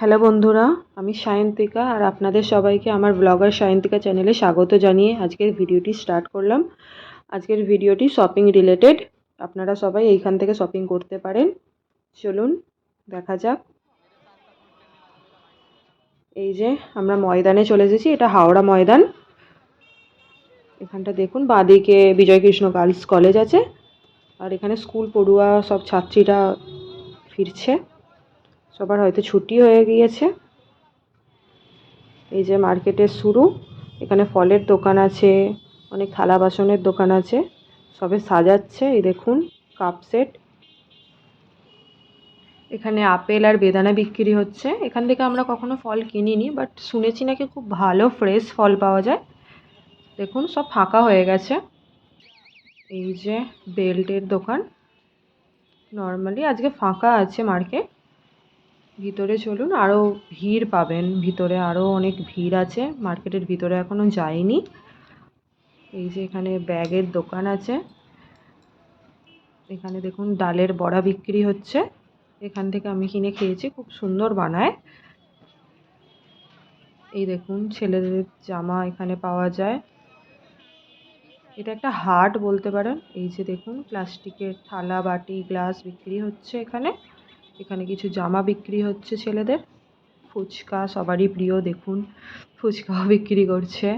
Hello বন্ধুরা, আমি সায়ন্তিকা আর আপনাদের সবাইকে আমার ব্লগার সায়ন্তিকা চ্যানেলে স্বাগত জানিয়ে আজকের ভিডিওটি স্টার্ট করলাম। আজকের ভিডিওটি শপিং রিলেটেড, আপনারা সবাই এইখান থেকে শপিং করতে পারেন। চলুন, দেখা যাক। এই যে, আমরা ময়দানে চলে এসেছি, এটা হাওড়া ময়দান। এখানটা দেখুন, বাঁদিকে বিজয়কৃষ্ণ গার্লস কলেজ আছে। আর এখানে স্কুল পড়ুয়া সব ছাত্রীরা ফিরছে। সবার হয়তো ছুটি হয়ে গিয়েছে। এই যে মার্কেটের শুরু। এখানে ফলের দোকান আছে, অনেক থালা বাসনের দোকান আছে। সবে সাজাচ্ছে, এই দেখুন, কাপ সেট। এখানে আপেল আর বেদানা বিক্রি হচ্ছে। এখান থেকে আমরা কখনো ফল কিনিনি, বাট শুনেছি নাকি খুব ভালো ফ্রেশ ফল পাওয়া যায়। দেখুন, সব ফাঁকা হয়ে গেছে। এই যে বেল্টের দোকান। নর্মালি আজকে ফাঁকা আছে মার্কেট। ভিতরে চলুন আরও ভিড় পাবেন। ভিতরে আরও অনেক ভিড় আছে। মার্কেটের ভিতরে এখনও যাইনি। এই যে এখানে ব্যাগের দোকান আছে। এখানে দেখুন, ডালের বড়া বিক্রি হচ্ছে। এখান থেকে আমি কিনে খেয়েছি, খুব সুন্দর বানায়। এই দেখুন, ছেলেদের জামা এখানে পাওয়া যায়। এটা একটা হাট বলতে পারেন। এই যে দেখুন, প্লাস্টিকের থালা, বাটি, গ্লাস বিক্রি হচ্ছে এখানে। এখানে কিছু জামা বিক্রি হচ্ছে ছেলেদের। ফুচকা সবারই প্রিয়, দেখুন। ফুচকাও বিক্রি করছে।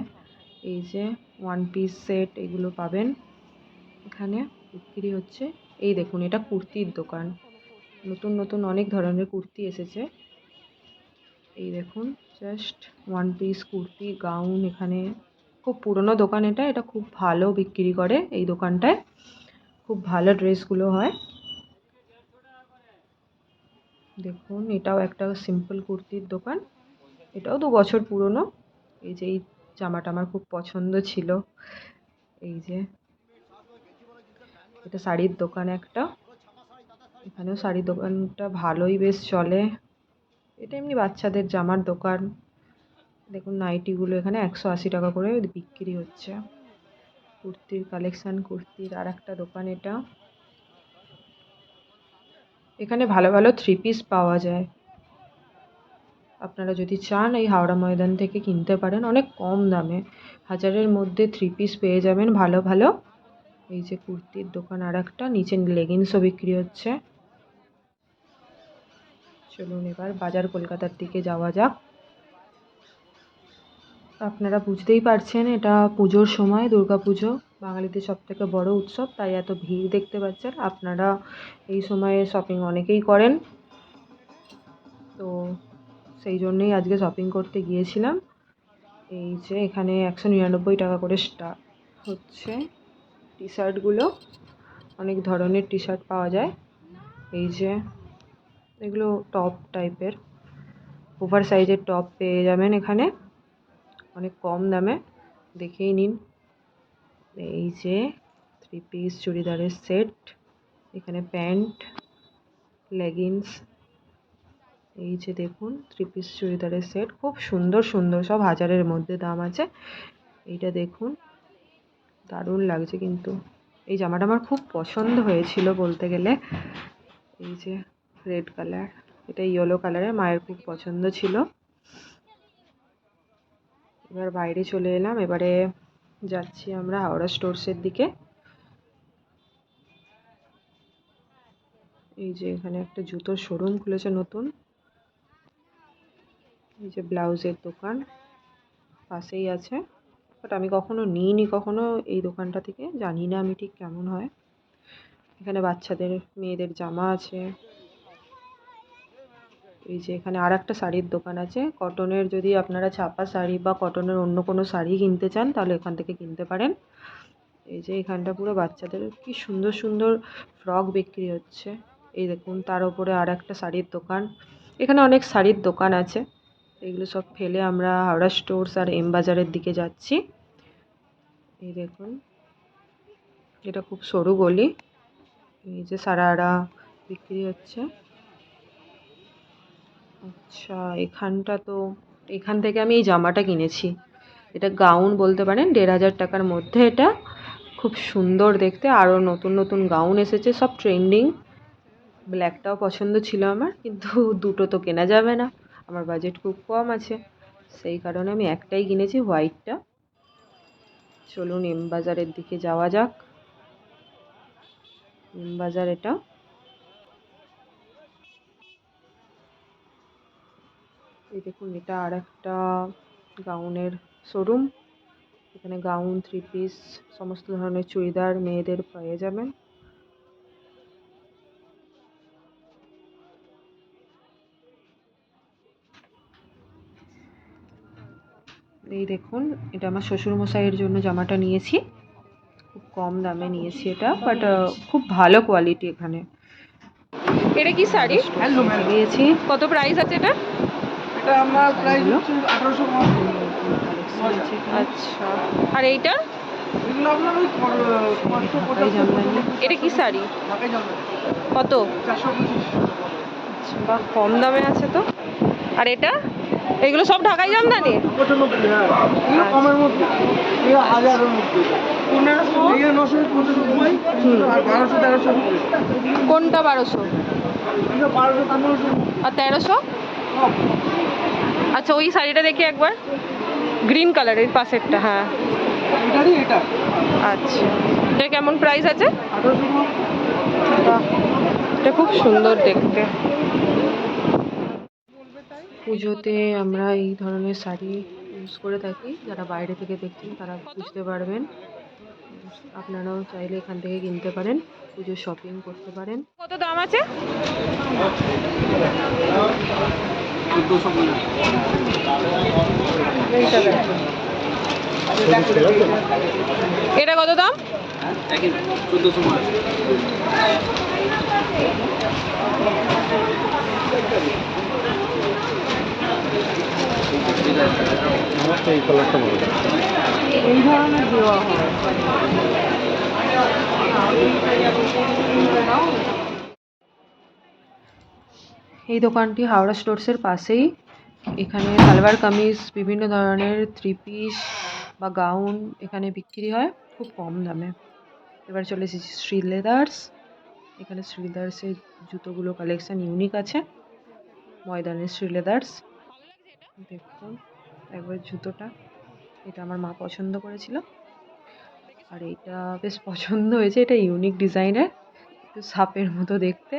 এই যে ওয়ান পিস সেট এগুলো পাবেন। এখানে বিক্রি হচ্ছে। এই দেখুন, এটা কুর্তির দোকান। নতুন নতুন অনেক ধরনের কুর্তি এসেছে। এই দেখুন just one piece kurti gown এখানে। খুব পুরনো দোকান এটা। এটা খুব ভালো বিক্রি করে এই দোকানটায়। খুব ভালো ড্রেসগুলো হয়। দেখুন, এটাও একটা সিম্পল কুর্তির দোকান। এটাও দু বছর পুরনো। এই যে এই জামাটা আমার খুব পছন্দ ছিল। এই যে এটা শাড়ির দোকান একটা। এখানেও শাড়ির দোকানটা ভালোই বেশ চলে। এটা এমনি বাচ্চাদের জামার দোকান। দেখুন, নাইটিগুলো এখানে একশো আশি টাকা করে বিক্রি হচ্ছে। কুর্তির কালেকশান কুর্তির আর একটা দোকান এটা। এখানে ভালো ভালো থ্রি পিস পাওয়া যায়। আপনারা যদি চান এই হাওড়া ময়দান থেকে কিনতে পারেন, অনেক কম দামে। হাজারের মধ্যে থ্রি পিস পেয়ে যাবেন ভালো ভালো। এই যে কুর্তির দোকান আর একটা নিচে লেগিংসও বিক্রি হচ্ছে। চলুন এবার বাজার কলকাতার দিকে যাওয়া যাক। আপনারা বুঝতেই পারছেন, এটা পুজোর সময় পুজো, বাঙালিদের সব থেকে বড় উৎসব, তাই এত ভিড় দেখতে পাচ্ছেন। আপনারা এই সময়ে শপিং অনেকেই করেন। তো সেই জন্যই আজকে শপিং করতে গিয়েছিলাম। এই যে এখানে একশো নিরানব্বই টাকা করে স্টার্ট হচ্ছে টি শার্টগুলো অনেক ধরনের টি শার্ট পাওয়া যায়। এই যে এগুলো টপ টাইপের ওভার সাইজের টপ পেয়ে যাবেন এখানে। অনেক কম দামে। দেখেই নিন। এই যে থ্রি পিস চুড়িদারের সেট এখানে প্যান্ট লেগিংস এই যে দেখুন থ্রি পিস চুড়িদারের সেট খুব সুন্দর সুন্দর সব হাজারের মধ্যে দাম আছে। এইটা দেখুন, দারুণ লাগছে কিন্তু। এই জামাটা আমার খুব পছন্দ হয়েছিল বলতে গেলে। এই যে রেড কালার এটা ইয়েলো কালারের মায়ের খুব পছন্দ ছিল। এবার বাইরে চলে এলাম। এবারে যাচ্ছি আমরা হাওড়া স্টোরসের দিকে। এই যে এখানে একটা জুতোর শোরুম খুলেছে নতুন। এই যে ব্লাউজের দোকান পাশেই আছে। বাট আমি কখনো নিইনি, কখনো এই দোকানটা থেকে। জানি না আমি ঠিক কেমন হয়। এখানে বাচ্চাদের, মেয়েদের জামা আছে। এই যে এখানে আর একটা শাড়ির দোকান আছে। কটনের যদি আপনারা ছাপা শাড়ি বা কটনের অন্য কোনো শাড়ি কিনতে চান, তাহলে এখান থেকে কিনতে পারেন। এই যে এখানটা পুরো বাচ্চাদের কি সুন্দর সুন্দর ফ্রক বিক্রি হচ্ছে। এই দেখুন, তার ওপরে আর একটা শাড়ির দোকান। এখানে অনেক শাড়ির দোকান আছে। এগুলো সব ফেলে আমরা হাওড়া স্টোর্স আর এম বাজারের দিকে যাচ্ছি। এই দেখুন, এটা খুব সরু গলি। এই যে সারারা বিক্রি হচ্ছে। আচ্ছা এখানটা তো, এখান থেকে আমি এই জামাটা কিনেছি। এটা গাউন বলতে পারেন, দেড় হাজার টাকার মধ্যে এটা। খুব সুন্দর দেখতে, আরও নতুন নতুন গাউন এসেছে, সব ট্রেন্ডিং। ব্ল্যাকটাও পছন্দ ছিল আমার, কিন্তু দুটো তো কেনা যাবে না। আমার বাজেট খুব কম আছে। সেই কারণে আমি একটাই কিনেছি, হোয়াইটটা। চলুন এম বাজারের দিকে যাওয়া যাক। এম বাজার এটা। এই দেখুন এটা আর একটা গাউনের শোরুম এখানে গাউন থ্রি পিস সমস্ত ধরনের চুড়িদার মেয়েদের পেয়ে যাবেন এই দেখুন এটা আমার শ্বশুরমশাইয়ের জন্য জামাটা নিয়েছি। খুব কম দামে নিয়েছি এটা বাট খুব ভালো কোয়ালিটি এখানে। এটা কি শাড়ি? নিয়েছি কত প্রাইস আছে এটা? আচ্ছা। আর এইটা? এটা কি শাড়ি? ঢাকাই জামদানি কত? আচ্ছা, বাহ কম দামে আছে তো। আর এটা? এগুলো সব ঢাকাই জামদানি? হ্যাঁ। তেরোশো। কোনটা বারোশো? আর তেরোশো? আচ্ছা ওই শাড়িটা দেখি একবার। গ্রিন কালারের পাশেরটা হ্যাঁ। আচ্ছা। এটা কেমন প্রাইস আছে? বাহ এটা খুব সুন্দর দেখতে। পুজোতে আমরা এই ধরনের শাড়ি ইউজ করে থাকি। যারা বাইরে থেকে দেখছেন তারা বুঝতে পারবেন। আপনারাও চাইলে এখান থেকে কিনতে পারেন পুজোর শপিং করতে পারেন। কত দাম আছে? এটা কত দাম? এই ধরনের দেওয়া হয়। এই দোকানটি হাওড়া স্টোরসের পাশেই। এখানে সালোয়ার কামিজ, বিভিন্ন ধরনের থ্রি পিস বা গাউন এখানে বিক্রি হয়, খুব কম দামে। এবার চলে এসেছি শ্রী লেদার্স এখানে শ্রী লেদার্সের জুতোগুলো কালেকশন ইউনিক আছে। ময়দানের শ্রী লেদার্স দেখুন, একবার জুতোটা। এটা আমার মা পছন্দ করেছিল। আর এইটা বেশ পছন্দ হয়েছে। এটা ইউনিক ডিজাইনের একটু সাপের মতো দেখতে।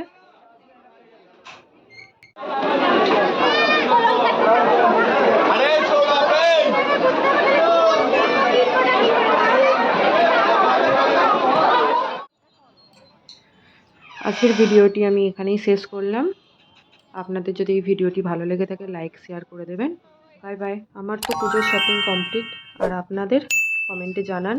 আজকের ভিডিওটি আমি এখানেই শেষ করলাম। আপনাদের যদি এই ভিডিওটি ভালো লেগে থাকে লাইক শেয়ার করে দেবেন। বাই বাই আমার তো পুজোর শপিং কমপ্লিট আর আপনাদের কমেন্টে জানান